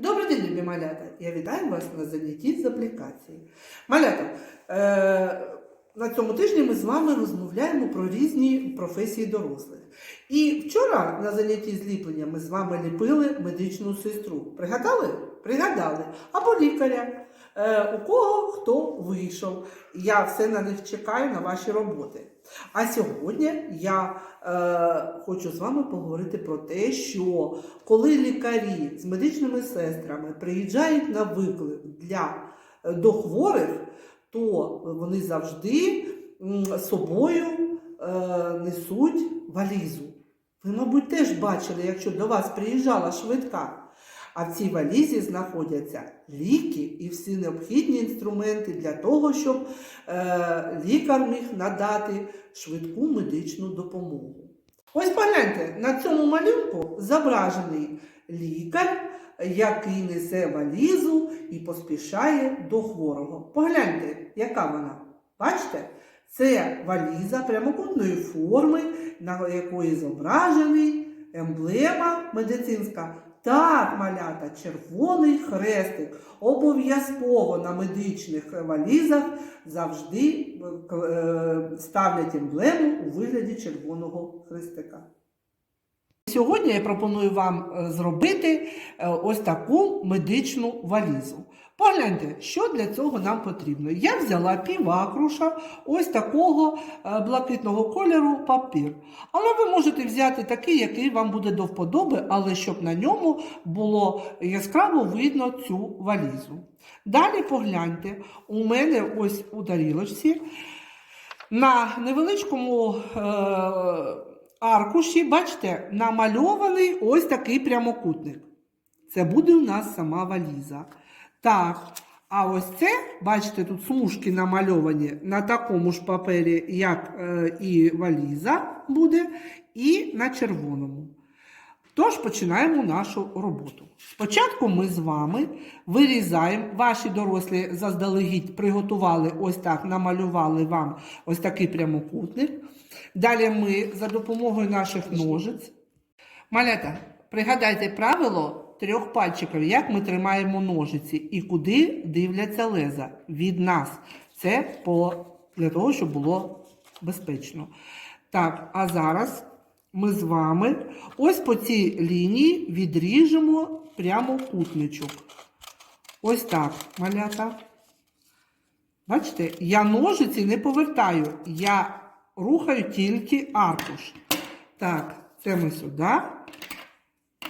Добрий день, любі малята! Я вітаю вас на занятті з аплікації. Малята, е, на цьому тижні ми з вами розмовляємо про різні професії дорослих. І вчора на занятті з ліплення ми з вами ліпили медичну сестру. Пригадали? Пригадали. Або лікаря. Е, у кого хто вийшов. Я все на них чекаю на ваші роботи. А сьогодні я е, хочу з вами поговорити про те, що коли лікарі з медичними сестрами приїжджають на виклик для, е, до хворих, то вони завжди з собою е, несуть валізу. Ви, мабуть, теж бачили, якщо до вас приїжджала швидка. А в цій валізі знаходяться ліки і всі необхідні інструменти для того, щоб е, лікар міг надати швидку медичну допомогу. Ось погляньте, на цьому малюнку зображений лікар, який несе валізу і поспішає до хворого. Погляньте, яка вона. Бачите? Це валіза прямокутної форми, на якої зображений емблема медицинська. Так, малята, червоний хрестик. Обов'язково на медичних валізах завжди е, ставлять емблему у вигляді червоного хрестика. Сьогодні я пропоную вам е, зробити е, ось таку медичну валізу. Погляньте, що для цього нам потрібно. Я взяла півакруша ось такого е, блакитного кольору папір. Але ви можете взяти такий, який вам буде до вподоби, але щоб на ньому було яскраво видно цю валізу. Далі погляньте, у мене ось у тарілочці на невеличкому е, аркуші, бачите, намальований ось такий прямокутник. Це буде у нас сама валіза. Так, а ось це, бачите, тут смужки намальовані на такому ж папері, як е, і валіза буде, і на червоному. Тож починаємо нашу роботу. Спочатку ми з вами вирізаємо, ваші дорослі заздалегідь приготували ось так, намалювали вам ось такий прямокутник. Далі ми за допомогою наших ножиць. Малята, пригадайте правило трьох пальчиків, як ми тримаємо ножиці і куди дивляться леза від нас. Це для того, щоб було безпечно. Так, а зараз ми з вами ось по цій лінії відріжемо прямокутничок. Ось так, малята. Бачите, я ножиці не повертаю, я рухаю тільки аркуш. Так, це ми сюди.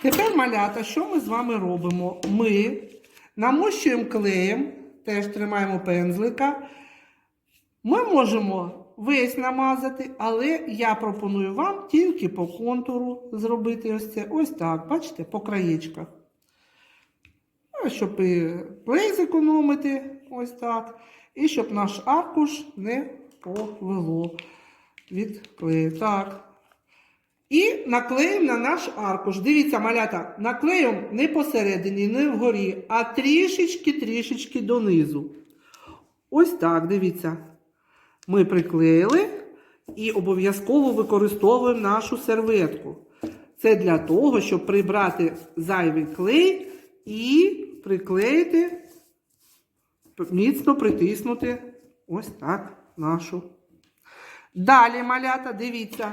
Тепер, малята, що ми з вами робимо? Ми намощуємо клеєм, теж тримаємо пензлика. Ми можемо весь намазати, але я пропоную вам тільки по контуру зробити ось це. Ось так, бачите, по краєчках. Ну, Щоб і клей зекономити, ось так. І щоб наш аркуш не повело від клею. Так. І наклеїмо на наш аркуш. Дивіться, малята, наклеїмо не посередині, не вгорі, а трішечки-трішечки донизу. Ось так, дивіться. Ми приклеїли і обов'язково використовуємо нашу серветку. Це для того, щоб прибрати зайвий клей і приклеїти, міцно притиснути ось так нашу. Далі, малята, дивіться.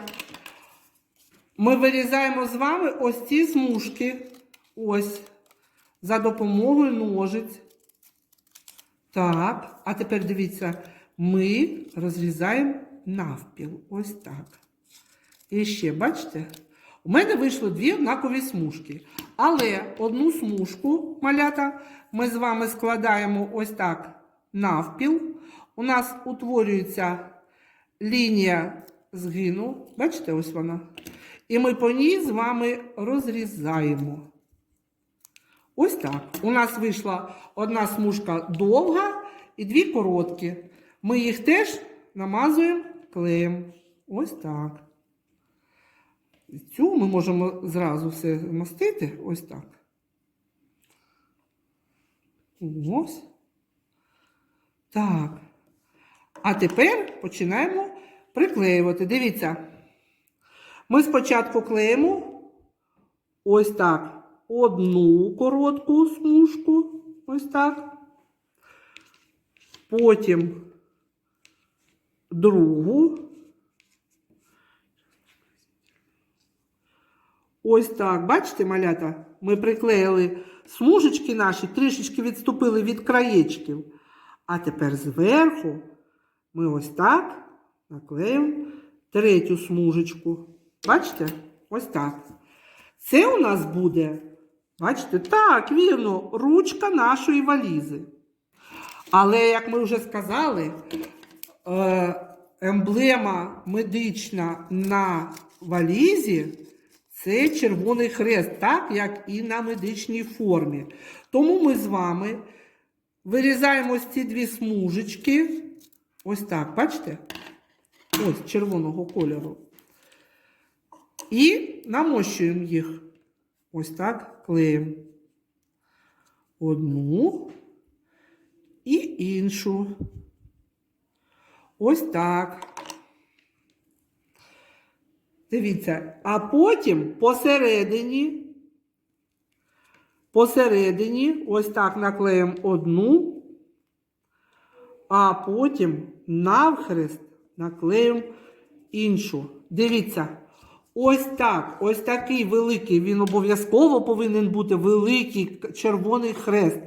Ми вирізаємо з вами ось ці смужки. Ось. За допомогою ножиць. Так, а тепер дивіться, ми розрізаємо навпіл. Ось так. І ще, бачите? У мене вийшло дві однакові смужки. Але одну смужку, малята, ми з вами складаємо ось так навпіл. У нас утворюється лінія згину. Бачите, ось вона. І ми по ній з вами розрізаємо. Ось так. У нас вийшла одна смужка довга і дві короткі. Ми їх теж намазуємо клеєм. Ось так. Цю ми можемо зразу все змастити. Ось так. Ось. Так. А тепер починаємо приклеювати. Дивіться. Ми спочатку клеїмо ось так одну коротку смужку. Ось так. Потім другу. Ось так, бачите, малята? Ми приклеїли смужечки наші, трішечки відступили від краєчків. А тепер зверху ми ось так наклеїмо третю смужечку. Бачите? Ось так. Це у нас буде, бачите, так, вірно, ручка нашої валізи. Але, як ми вже сказали, емблема медична на валізі це червоний хрест, так як і на медичній формі. Тому ми з вами вирізаємо ось ці дві смужечки. Ось так, бачите? Ось червоного кольору. І намощуємо їх. Ось так клеїмо. Одну і іншу. Ось так. Дивіться, а потім посередині, посередині, ось так наклеїмо одну, а потім навхрест наклеїмо іншу. Дивіться, ось так, ось такий великий, він обов'язково повинен бути великий червоний хрест.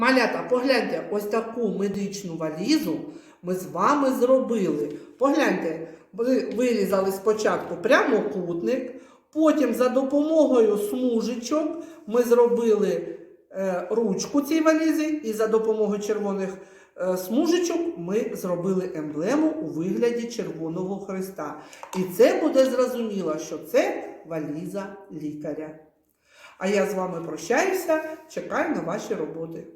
Малята, погляньте, ось таку медичну валізу ми з вами зробили. Погляньте, ви вирізали спочатку прямокутник, потім за допомогою смужечок ми зробили е, ручку цій валізи, і за допомогою червоних е, смужечок ми зробили емблему у вигляді Червоного Христа. І це буде зрозуміло, що це валіза лікаря. А я з вами прощаюся, чекаю на ваші роботи.